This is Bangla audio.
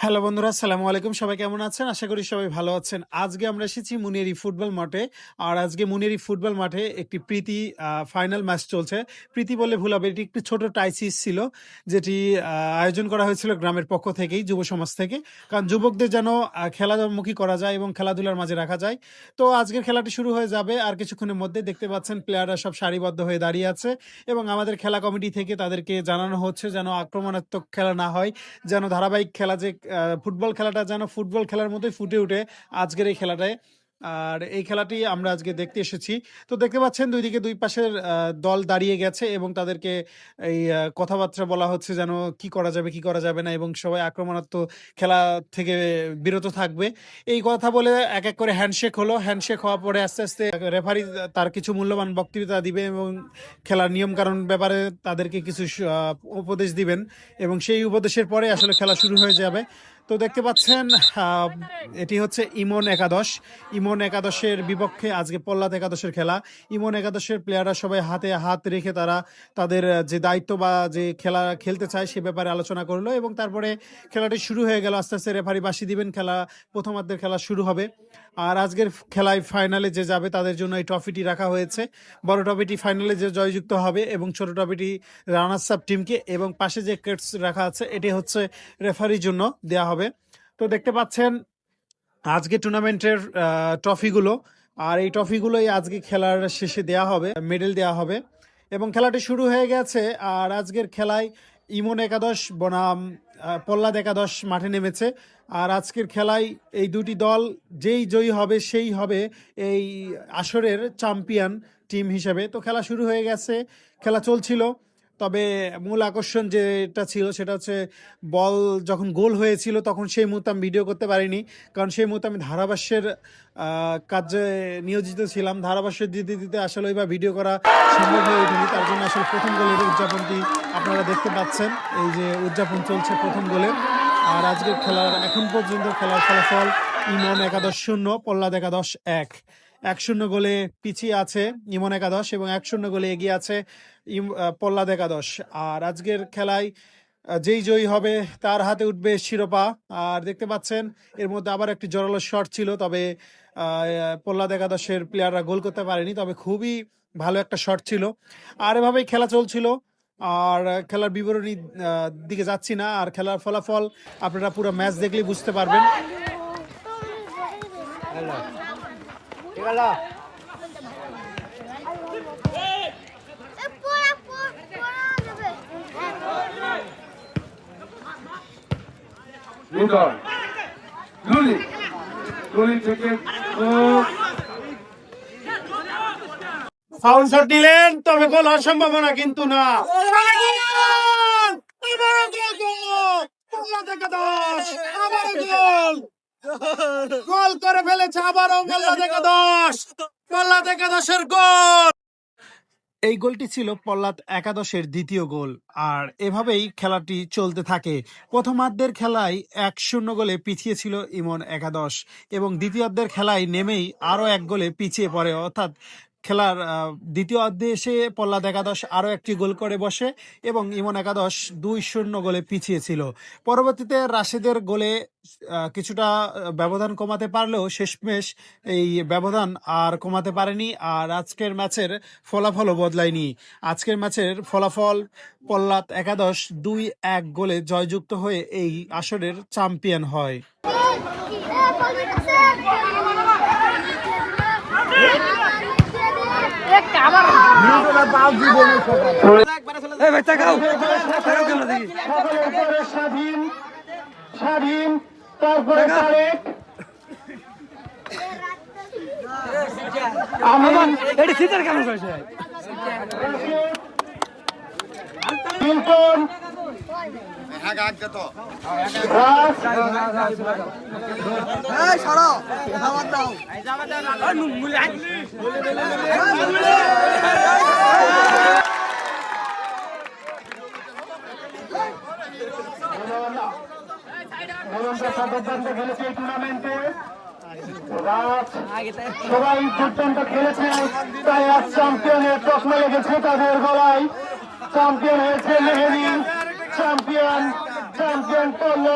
হ্যালো বন্ধুরা আসসালামু আলাইকুম। সবাই কেমন আছেন? আশা করি সবাই ভালো আছেন। আজকে আমরা এসেছি মুনিয়ারি ফুটবল মাঠে। আর আজকে মুনিয়ারি ফুটবল মাঠে একটি প্রীতি ফাইনাল ম্যাচ চলছে। প্রীতি বলে ভুল হবে এটি একটি ছোট টাইসিস ছিল যেটি আয়োজন করা হয়েছিল গ্রামের পক্ষ থেকেই যুব সমাজ থেকে। কারণ যুবকদের যেন আহ, খেলাধুমুখী করা যায় এবং খেলাধুলার মাঝে রাখা যায়। তো আজকের খেলাটি শুরু হয়ে যাবে আর কিছুক্ষণের মধ্যে দেখতে পাচ্ছেন প্লেয়াররা সব সারিবদ্ধ হয়ে দাঁড়িয়ে আছে এবং আমাদের খেলা কমিটি থেকে তাদেরকে জানানো হচ্ছে যেন আক্রমণাত্মক খেলা না হয় যেন ধারাবাহিক খেলা যে ফুটবল খেলাটা যেন ফুটবল খেলার মতোই ফুটে উঠে আজকের এই খেলাটায়। আর এই খেলাটি আমরা আজকে দেখতে এসেছি। তো দেখতে পাচ্ছেন দুই দিকে দুই পাশের দল দাঁড়িয়ে গেছে এবং তাদেরকে এই কথাবার্তা বলা হচ্ছে যেন কি করা যাবে, কি করা যাবে না এবং সবাই আক্রমণাত্মক খেলা থেকে বিরত থাকবে। এই কথা বলে এক এক করে হ্যান্ডশেক হলো। হ্যান্ডশেক হওয়ার পরে আস্তে আস্তে রেফারি তার কিছু মূল্যবান বক্তৃতা দিবে এবং খেলার নিয়ম কারণ ব্যাপারে তাদেরকে কিছু উপদেশ দিবেন এবং সেই উপদেশের পরে আসলে খেলা শুরু হয়ে যাবে। তো দেখতে পাচ্ছেন এটি হচ্ছে ইমন একাদশ। ইমন একাদশের বিপক্ষে আজকে পল্লাদ একাদশের খেলা। ইমন একাদশের প্লেয়াররা সবাই হাতে হাত রেখে তারা তাদের যে দায়িত্ব বা যে খেলা খেলতে চায় সে ব্যাপারে আলোচনা করল এবং তারপরে খেলাটি শুরু হয়ে গেল। আস্তে আস্তে রেফারি বাসি দিবেন, খেলা প্রথমার্ধের খেলা শুরু হবে। আর আজকের খেলায় ফাইনালে যে যাবে তাদের জন্য এই ট্রফিটি রাখা হয়েছে। বড় ট্রফিটি ফাইনালে যে জয়যুক্ত হবে এবং ছোট ট্রফিটি রানার্স আপ টিমকে এবং পাশে যে কেটস রাখা আছে, এটি হচ্ছে রেফারির জন্য দেয়া হবে। তো দেখতে পাচ্ছেন, আজকে টুর্নামেন্টের ট্রফিগুলো আর এই ট্রফিগুলোই আজকে খেলার শেষে দেয়া হবে মেডেল দেয়া হবে। এবং খেলাটি শুরু হয়ে গেছে, আর আজকের খেলায় ইমন একাদশ, বনাম পল্লাদ একাদশ মাঠে নেমেছে। আর আজকের খেলায় এই দুটি দল যেই জয়ী হবে, সেই হবে এই আসরের চ্যাম্পিয়ন টিম হিসেবে। তো খেলা শুরু হয়ে গেছে, খেলা চলছিল। তবে মূল আকর্ষণ যেটা ছিল সেটা হচ্ছে বল যখন গোল হয়েছিল তখন সেই মুহূর্তে আমি ভিডিও করতে পারিনি। কারণ সেই মুহূর্তে আমি ধারাভাষ্যের কাজে নিয়োজিত ছিলাম। ধারাভাষ্য দিতে দিতে আসলে ওইভাবে ভিডিও করা সম্ভব হয়ে ওঠেনি। তার জন্য আসলে প্রথম গোলের উদযাপনটি আপনারা দেখতে পাচ্ছেন। এই যে উদযাপন চলছে প্রথম গোলের আর আজকের খেলার এখন পর্যন্ত খেলার ফলাফল ইমন একাদশ শূন্য পল্লাদ একাদশ এক। এক শূন্য গোলে পিছিয়ে আছে ইমন একাদশ এবং এক শূন্য গোলে এগিয়ে আছে পল্লাদ একাদশ। আর আজকের খেলায় যেই জয়ী হবে তার হাতে উঠবে শিরোপা। আর দেখতে পাচ্ছেন, এর মধ্যে আবার একটি জোরালো শট ছিল, তবে পল্লাদ একাদশের প্লেয়াররা গোল করতে পারেনি, তবে খুবই ভালো একটা শট ছিল। আর এভাবেই খেলা চলছিল। আর খেলার বিবরণী দিকে যাচ্ছি না। আর খেলার ফলাফল আপনারা পুরো ম্যাচ দেখলেই বুঝতে পারবেন। থেকে শট নিলেন তবে গোল হওয়ার সম্ভাবনা কিন্তু না। গোল করে ফেলেছে মোল্লা দশ মোল্লা দশের গোল। এই গোলটি ছিল পল্লাদ একাদশের দ্বিতীয় গোল, আর এভাবেই খেলাটি চলতে থাকে। প্রথমার্ধের খেলায় এক শূন্য গোলে পিছিয়ে ছিল ইমন একাদশ, এবং দ্বিতীয়ার্ধের খেলায় নেমেই আরও এক গোলে পিছিয়ে পড়ে। অর্থাৎ খেলার দ্বিতীয় অর্ধে পল্লাদ একাদশ আরও একটি গোল করে বসে এবং ইমন একাদশ দুই শূন্য গোলে পিছিয়ে ছিল পরবর্তীতে রাশেদের গোলে কিছুটা ব্যবধান কমাতে পারলেও শেষমেশ এই ব্যবধান আর কমাতে পারেনি আর আজকের ম্যাচের ফলাফলও বদলায়নি আজকের ম্যাচের ফলাফল পল্লাদ একাদশ দুই এক গোলে জয়যুক্ত হয়ে এই আসরের চ্যাম্পিয়ন হয় স্বাধীন স্বাধীন তারপরে তারেক। এটা সিটার কেমন করেছে? সবাই দুর্দান্ত খেলেছে তাই আজ চ্যাম্পিয়নের চশমা লেগেছে তাদের গলায়। চ্যাম্পিয়ন হয়েছে মেহেদি। চ্যাম্পিয়ন চ্যাম্পিয়ন করল